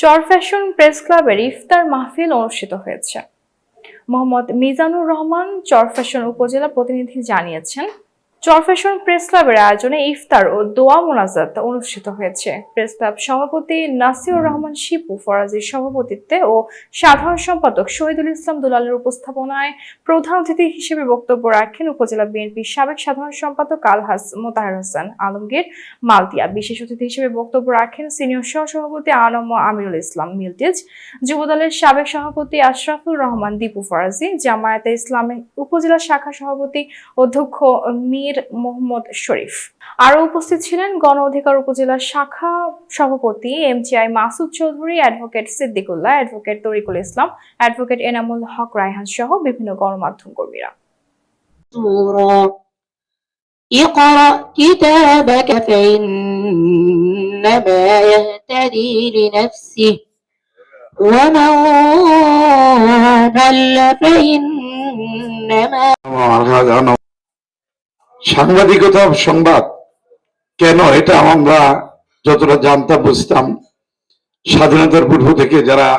Charfasson press ক্লাবের ইফতার মাহফিল অনুষ্ঠিত হয়েছে। মোহাম্মদ মিজানুর রহমান চরফ্যাশন উপজেলা প্রতিনিধি জানিয়েছেন চরফ্যাশন প্রেস ক্লাবের আয়োজনে ইফতার ও দোয়া মোনাজাত অনুষ্ঠিত হয়েছে। প্রেস ক্লাব সভাপতি নাসিউর রহমান শিপু ফরাজির সভাপতিত্বে ও সাধারণ সম্পাদক শহীদুল ইসলাম দুলালের উপস্থাপনায় প্রধান অতিথি হিসেবে বক্তব্য রাখেন উপজেলা বিএনপির সাবেক সাধারণ সম্পাদক আলহাস মোতাহার হোসেন, আলমগীর মালতিয়া বিশেষ অতিথি হিসেবে বক্তব্য রাখেন সিনিয়র সহ সভাপতি আনম আমিরুল ইসলাম মিলটেজ যুবদলের সাবেক সভাপতি আশরাফুল রহমান, দীপু ফরাজি, জামায়াতে ইসলামের উপজেলা শাখা সভাপতি অধ্যক্ষ মীর মোহাম্মদ শরীফ আরও উপস্থিত ছিলেন গণ অধিকার উপজেলা শাখা সভাপতি MgI Masud Chowdhury advocate Siddiqullah advocate Tariqul Islam advocate Enamul Haque Raihan সহ বিভিন্ন গণমাধ্যম কর্মীরা سورا اقرأ كتابك فإنما يهتدي لنفسه ومن ضل فإنما সাংবাদিকতা সংবাদ। কেন? এটা আমরা যতটা জানতাম, বুঝতাম। স্বাধীনতার পূর্ব থেকে যারা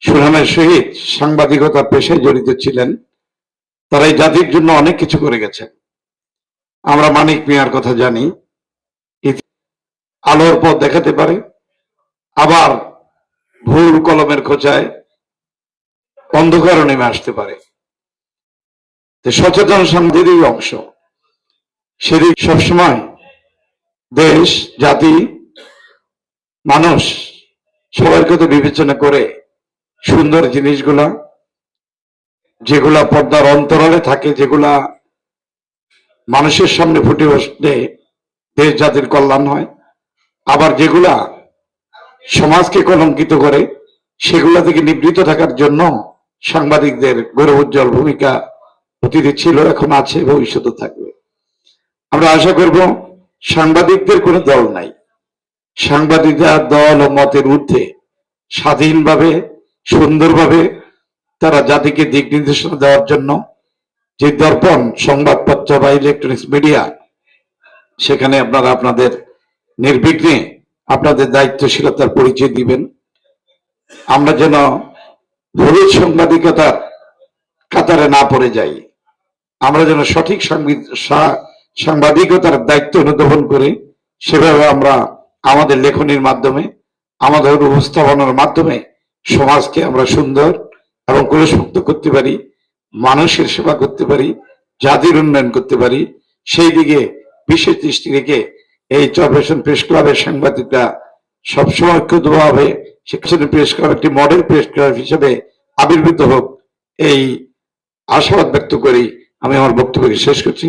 সুনামের সহিত সাংবাদিকতা পেশায় জড়িত ছিলেন তারা এই জাতির জন্য অনেক কিছু করে গেছেন। আমরা মানিক মিয়ার কথা জানি। আলোর পথ দেখাতে পারে। আবার ভুল কলমের খোঁচায় অন্ধকারও নেমে আসতে পারে। সচেতন সাংবাদিক অংশ। সেদিক সবসময় দেশ, জাতি, মানুষ সবার কথা বিবেচনা করে সুন্দর জিনিসগুলা, যেগুলা পর্দার অন্তরালে থাকে, যেগুলা মানুষের সামনে ফুটে উঠলে দেশ জাতির কল্যাণ হয়। আবার যেগুলা সমাজকে কলঙ্কিত করে, সেগুলা থেকে নিবৃত থাকার জন্য সাংবাদিকদের গৌরবোজ্জ্বল ভূমিকা অতীতে ছিল, এখন আছে ভবিষ্যতে থাকবে। আমরা আশা করব সাংবাদিকদের কোনো দল নাই। সাংবাদিকরা দল ও মতের ঊর্ধ্বে স্বাধীনভাবে, সুন্দরভাবে তারা জাতিকে দিক নির্দেশনা দেওয়ার জন্য যে দর্পণ সংবাদপত্র বা ইলেকট্রনিক্স মিডিয়া সেখানে আপনারা আপনাদের নির্বিঘ্নে আপনাদের দায়িত্বশীলতার পরিচয় দিবেন। আমরা যেন হলুদ সাংবাদিকতার কাতারে না পড়ে যাই। আমরা যেন সঠিক সাংবিদ- সা- সাংবাদিকতার দায়িত্ব অনুধাবন করে সেভাবে আমরা আমাদের লেখনির মাধ্যমে, আমাদের উপস্থাপনার মাধ্যমে সমাজকে আমরা সুন্দর এবং কলসমুক্ত করতে পারি, মানুষের সেবা করতে পারি, জাতির উন্নয়ন করতে পারি। সেই দিকে বিশেষ দৃষ্টি রেখে এই চরফেশন প্রেস ক্লাবের সাংবাদিকরা সবসময় ক্ষুদ্রভাবে সেখানে প্রেস ক্লাব একটি মডেল প্রেস ক্লাব হিসেবে আবির্ভূত হোক, এই আশাবাদ ব্যক্ত করি আমি আমার বক্তব্যকে শেষ করছি।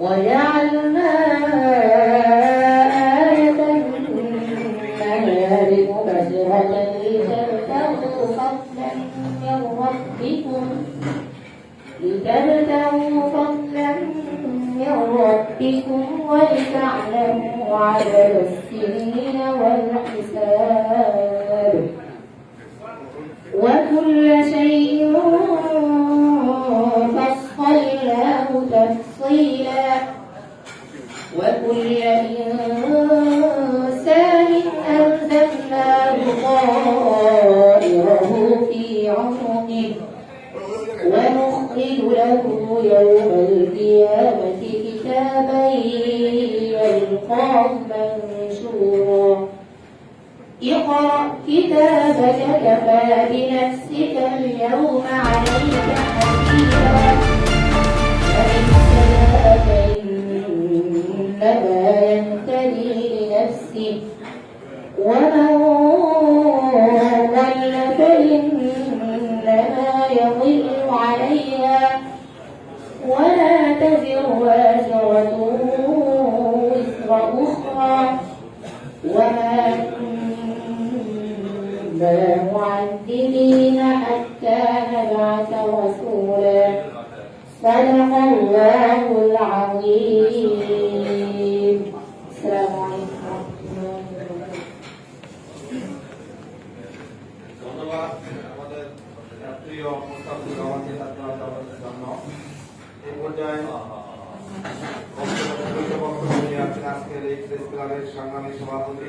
وجعلنا آية النهار مبصرة لتبتغوا فضلا من ربكم. لتبتغوا فضلا من ربكم ولتعلموا عدد السنين والحساب. تفصيلا وكل إنسان ألزمناه طائره في عنقه ونخرج له يوم القيامة كتابا يلقاه منشورا. اقرأ كتابك كفى بنفسك اليوم عليك حسيبا فما ينتهي لنفسه ومن ضل فإنما يضل عليها ولا تزر وازرة وزر أخرى وما كنا معذبين حتى نبعث رسولا صدق الله العظيم আজকের এই প্রেস ক্লাবের সংগ্রামী সভাপতি